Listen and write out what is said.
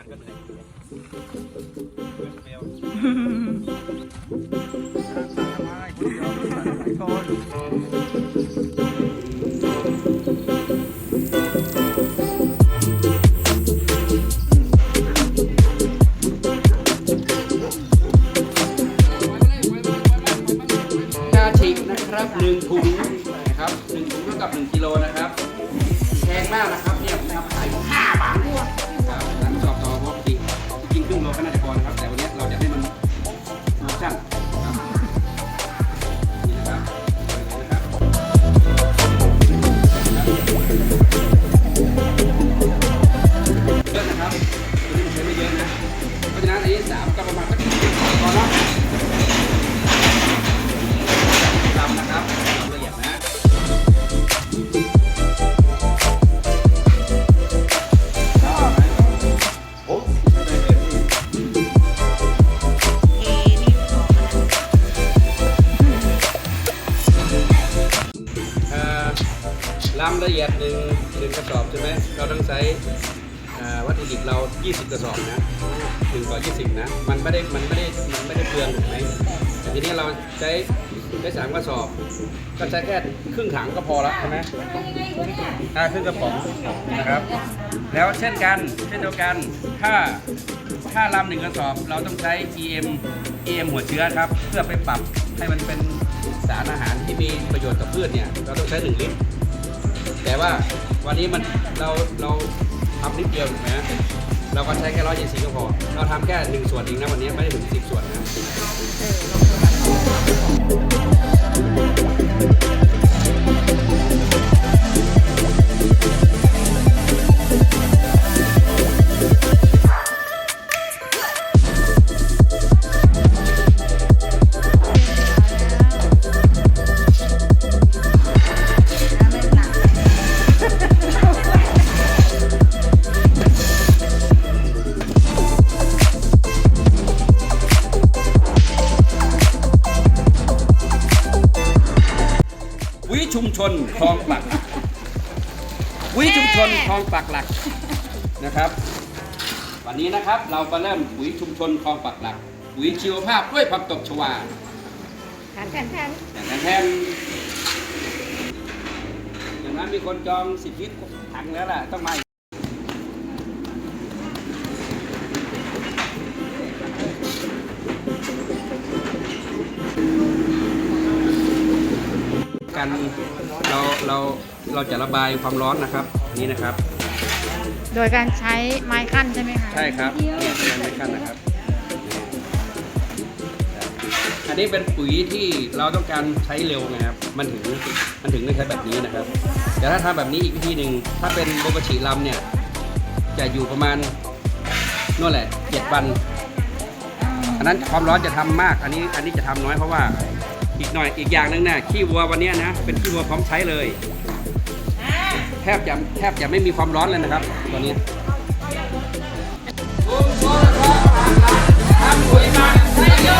กาชินะครับหนึ่งถุงนะครับหนึ่งถุงเท่ากับหนึ่งกิโลนะครับแพงมากนะครับ ลำละเอียดหนึ่งหนึ่งกระสอบใช่ไหมเราต้องใช้วัตถุดิบเรา 20 กระสอบนะหนึ่งต่อ20 นะ มันไม่ได้มันไม่ได้มันไม่ได้เปลืองถูกไหมแต่ทีนี้เราใช้ใช้สามกระสอบ ก็ใช้แค่ครึ่งถังก็พอแล้วใช่ไหมอ่าครึ่งกระป๋องนะครับ แล้วเช่นกันเช่นเดียวกันถ้าถ้าลำหนึ่งกระสอบเราต้องใช้ EM EM หัวเชื้อครับ เพื่อไปปรับให้มันเป็นสารอาหารที่มีประโยชน์กับพืชเนี่ยเราต้องใช้ 1 ลิตร แต่ว่าวันนี้มันเราเราทำนิดเดียวถูกไหมเราก็ใช้แค่ร้อยยี่สิบก็พอ เราทำแค่หนึ่งส่วนเองนะวันนี้ไม่ได้ถึงสิบส่วนนะ ชุมชนคลองปักหลัก วิชุมชนคลองปักหลักนะครับ วันนี้นะครับเรามาเริ่มปุ๋ยชุมชนคลองปักหลักปุ๋ยชีวภาพด้วยผักตบชวาแทนแทนแทนอย่างแทนอย่างนั้นมีคนจองสิบลิตรถังแล้วล่ะต้องมา กกันเราเราเราจะระบายความร้อนนะครับ นี่นะครับ โดยการใช้ไม้ขั้นใช่ไหมคะใช่ครับเนี่ยเป็นไม้ขั้นนะครับ อันนี้เป็นปุ๋ยที่เราต้องการใช้เร็วไงครับ มันถึงมันถึงได้ใช้แบบนี้นะครับแต่ถ้าทำแบบนี้อีกวิธีหนึ่งถ้าเป็นโบกชิลำเนี่ย จะอยู่ประมาณนู่นแหละเจ็ดวันอันนั้นความร้อนจะทำมาก อันนี้อันนี้จะทำน้อยเพราะว่า อีกหน่อยอีกอย่างหนึ่งเนี่ยขี้วัววันเนี้ยนะ เป็นขี้วัวพร้อมใช้เลย แทบจะแทบจะไม่มีความร้อนเลยนะครับตัวนี้ทำปุ๋ยหมักไซโย